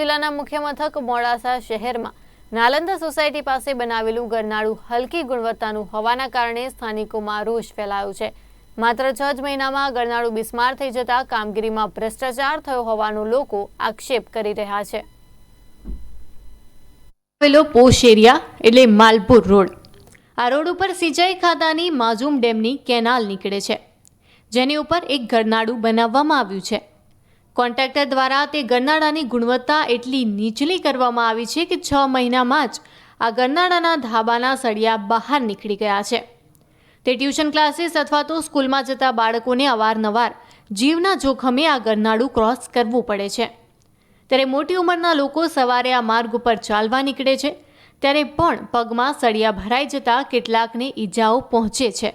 જિલ્લાના મુખ્ય મથક મોડાસા શહેરમાં નાલંદા સોસાયટી પાસે બનાવેલું ગરનાળું હલકી ગુણવત્તાનું હોવાના કારણે સ્થાનિકોમાં રોષ ફેલાયો છે. માત્ર છ જ મહિનામાં ગરનાળું બિસ્માર થઈ જતા કામગીરીમાં ભ્રષ્ટાચાર થયો હોવાનો લોકો આક્ષેપ કરી રહ્યા છે. પોશ એરિયા એટલે માલપુર રોડ. આ રોડ ઉપર સિંચાઈ ખાતાની માઝૂમ ડેમની કેનાલ નીકળે છે. જેની ઉપર એક ગરનાળું બનાવવામાં આવ્યું છે. કોન્ટ્રાક્ટર દ્વારા તે ગરનાળાની ગુણવત્તા એટલી નીચલી કરવામાં આવી છે કે છ મહિનામાં જ આ ગરનાળાના ધાબાના સળિયા બહાર નીકળી ગયા છે. તે ટ્યુશન ક્લાસીસ અથવા તો સ્કૂલમાં જતા બાળકોને અવારનવાર જીવના જોખમે આ ગરનાળું ક્રોસ કરવું પડે છે. ત્યારે મોટી ઉંમરના લોકો સવારે આ માર્ગ ઉપર ચાલવા નીકળે છે. ત્યારે પણ પગમાં સળિયા ભરાઈ જતા કેટલાકને ઈજાઓ પહોંચે છે.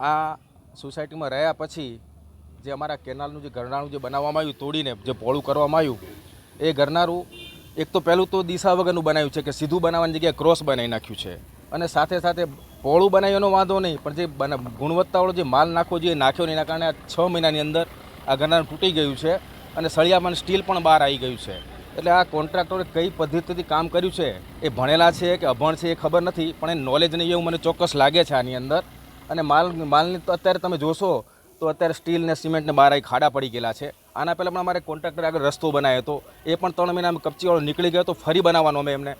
આ સોસાયટીમાં રહ્યા પછી જે અમારા કેનાલનું જે ગરનાળું જે બનાવવામાં આવ્યું, તોડીને જે પોળું કરવામાં આવ્યું, એ ઘરનારું એક તો પહેલું તો દિશા વગરનું બનાવ્યું છે કે સીધું બનાવવાની જગ્યાએ ક્રોસ બનાવી નાખ્યું છે. અને સાથે સાથે પહોળું બનાવ્યો વાંધો નહીં, પણ જે ગુણવત્તાવાળો જે માલ નાખવો જોઈએ નાખ્યો નહીં, એના કારણે આ છ મહિનાની અંદર આ ગરનાળું તૂટી ગયું છે અને સળિયામાં સ્ટીલ પણ બહાર આવી ગયું છે. એટલે આ કોન્ટ્રાક્ટરે કઈ પદ્ધતિથી કામ કર્યું છે એ ભણેલા છે કે અભણ છે એ ખબર નથી, પણ એ નોલેજ નહીં એવું મને ચોક્કસ લાગે છે આની અંદર. અને માલ, માલની તો અત્યારે તમે જોશો તો અત્યારે સ્ટીલ ને સિમેન્ટને બહાર ખાડા પડી ગયેલા છે. આના પહેલાં પણ અમારે કોન્ટ્રાક્ટર આગળ રસ્તો બનાવ્યો હતો. એ પણ ત્રણ મહિનામાં કપચીવાળો નીકળી ગયો તો ફરી બનાવવાનો અમે એમને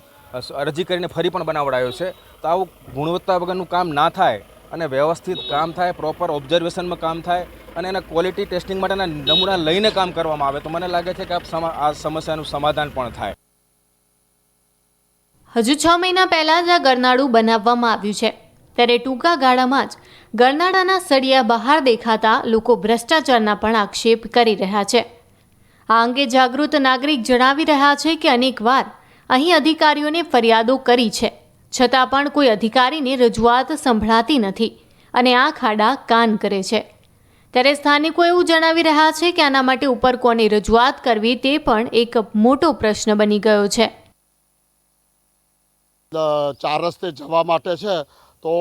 અરજી કરીને ફરી પણ બનાવડાયો છે. તો આવું ગુણવત્તા વગરનું કામ ના થાય અને વ્યવસ્થિત કામ થાય, પ્રોપર ઓબ્ઝર્વેશનમાં કામ થાય અને એના ક્વોલિટી ટેસ્ટિંગ માટેના નમૂના લઈને કામ કરવામાં આવે, તો મને લાગે છે કે આ આ સમસ્યાનું સમાધાન પણ થાય. હજુ છ મહિના પહેલા જ આ ગરનાળું બનાવવામાં આવ્યું છે. ત્યારે ટૂંકા ગાળામાં જ ગરનાળાના સળિયા બહાર દેખાતા લોકો ભ્રષ્ટાચારના પણ આક્ષેપ કરી રહ્યા છે. આ અંગે જાગૃત નાગરિક જણાવી રહ્યા છે કે અનેકવાર અહીં અધિકારીઓને ફરિયાદો કરી છે. છતાં પણ કોઈ અધિકારીને રજૂઆત સંભળાતી નથી અને આ ખાડા કાન કરે છે. ત્યારે સ્થાનિકો એવું જણાવી રહ્યા છે કે આના માટે ઉપર કોને રજૂઆત કરવી તે પણ એક મોટો પ્રશ્ન બની ગયો છે. ચાર રસ્તે જવા માટે છે. તો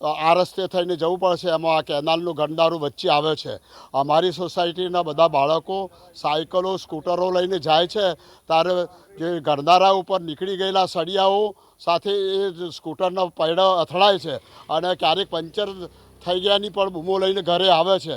આ રસ્તે થઈને જવું પડશે એમાં આ કેનાલનું ગંડારું વચ્ચે આવે છે. અમારી સોસાયટીના બધા બાળકો સાયકલો, સ્કૂટરો લઈને જાય છે. ત્યારે જે ગરનારા ઉપર નીકળી ગયેલા સળિયાઓ સાથે એ સ્કૂટરના પૈડા અથડાય છે અને ક્યારેક પંચર થઈ ગયાની પણ બૂમો લઈને ઘરે આવે છે.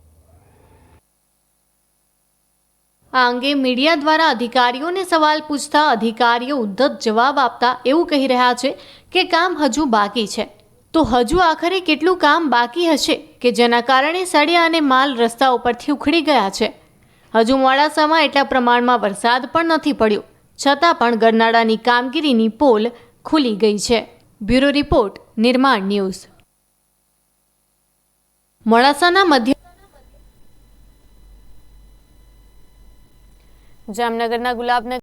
આ અંગે મીડિયા દ્વારા અધિકારીઓને સવાલ પૂછતા અધિકારીઓ ઉદ્ધત જવાબ આપતા એવું કહી રહ્યા છે કે કામ હજુ બાકી છે. તો હજુ આખરે કેટલું કામ બાકી હશે કે જેના કારણે સળિયા અને માલ રસ્તા ઉપરથી ઉખડી ગયા છે? હજુ મોડાસામાં એટલા પ્રમાણમાં વરસાદ પણ નથી પડ્યો. છતાં પણ ગરનાળાની કામગીરીની પોલ ખુલી ગઈ છે. Bureau report, Nirman news. મોડાસાના મધ્ય જામનગરના ગુલાબનગર